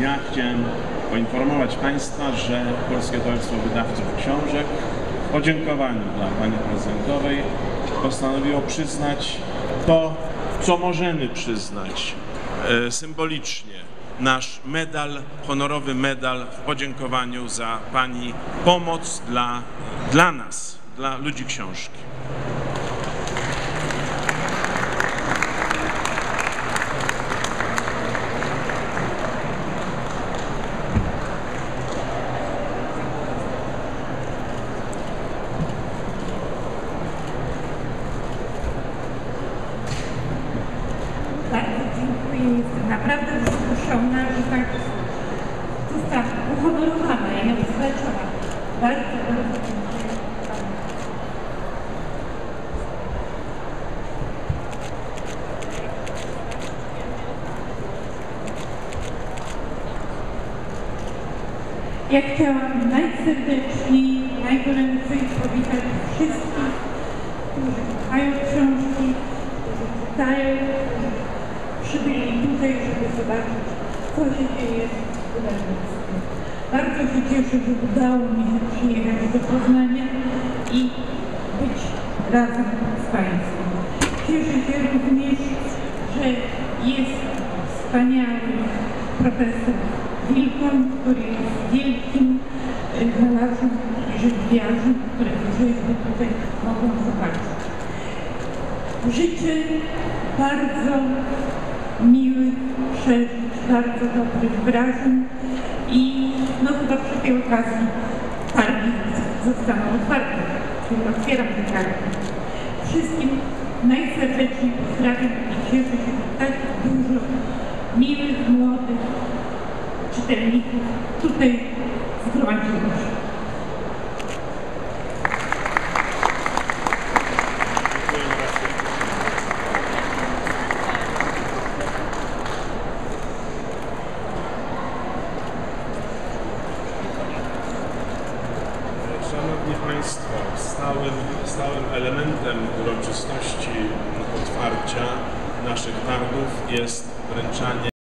Ja chciałem poinformować Państwa, że Polskie Towarzystwo Wydawców Książek w podziękowaniu dla Pani Prezydentowej postanowiło przyznać to, co możemy przyznać e, symbolicznie. Nasz medal, honorowy medal w podziękowaniu za Pani pomoc dla, dla nas, dla ludzi książki. Bardzo Jestem naprawdę wzruszona, że tak zostałam uhonorowana i odznaczona. Bardzo, bardzo dziękuję. Ja chciałam najserdeczniej, najgoręcej powitać wszystkich, którzy kochają książki, którzy czytają, którzy przybyli tutaj, żeby zobaczyć, co się dzieje w wydawnictwie. Bardzo się cieszę, że udało mi się przyjechać do Poznania i być razem z Państwem. Cieszę się również, że jest wspaniały profesor Wilkon, który jest wielkim malarzem i rzeźbiarzem, którego rzeźby tutaj mogą zobaczyć. Życzę bardzo przeżyć, bardzo dobrych wrażeń i no chyba przy tej okazji targi zostaną otwarte, czyli otwieram te targi. Wszystkim najserdeczniej pozdrawiam i cieszę się, że tak dużo miłych, młodych czytelników tutaj zgromadziło się. Szanowni Państwo, stałym, stałym elementem uroczystości otwarcia naszych targów jest wręczanie